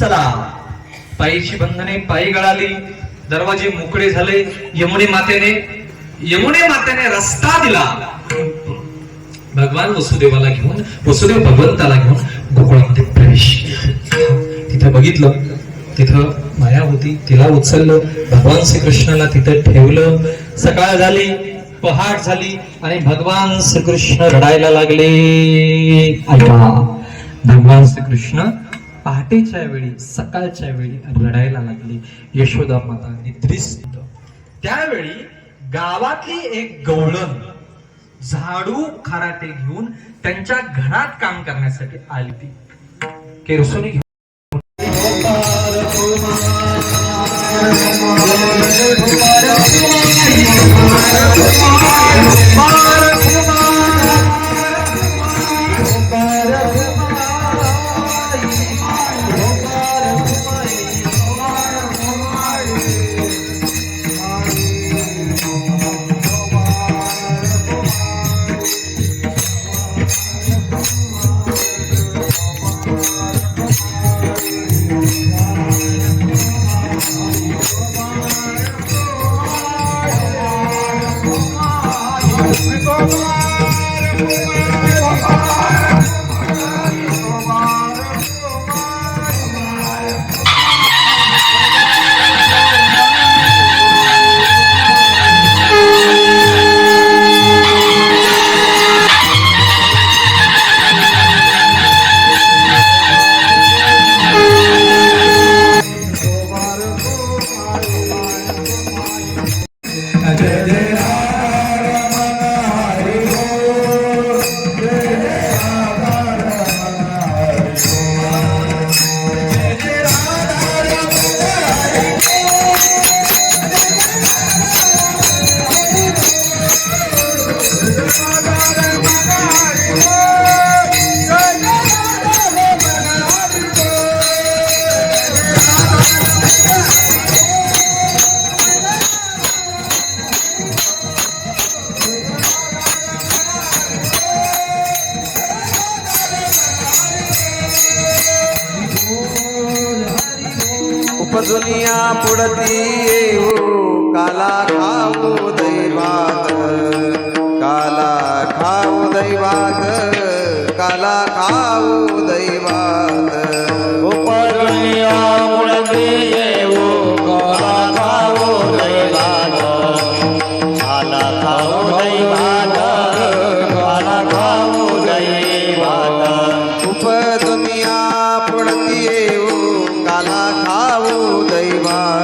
चला पायीची बंधने पायी गळाली. दरवाजे मोकळे झाले. यमुने मातेने यमुने मातेने रस्ता दिला. भगवान वसुदेवाला घेऊन वसुदेव भगवंताला घेऊन गोकुळामध्ये प्रवेश तिथं बघितलं. तिथं माया होती. तिला उचललं. भगवान श्रीकृष्णाला तिथं ठेवलं. सकाळ झाली. पहाट झाली. आणि भगवान श्रीकृष्ण रडायला लागले. ऐका भगवान श्रीकृष्ण पहाटेच्या वेळी सकाळच्या वेळी रडायला लागली. यशोदा माता निद्रिस्त त्यावेळी गावातली एक गवळण झाडू खराटे घेऊन त्यांच्या घरात काम करण्यासाठी आली ती. केरसोनी घेऊन उपजुनिया पुढती येऊ काला खाऊ दैवात. काला खाऊ दैवात काला खाऊ दैवात. उपजुनिया मुळती येऊ काला खाऊ दैवात. काला खाऊ दैवात. खाऊ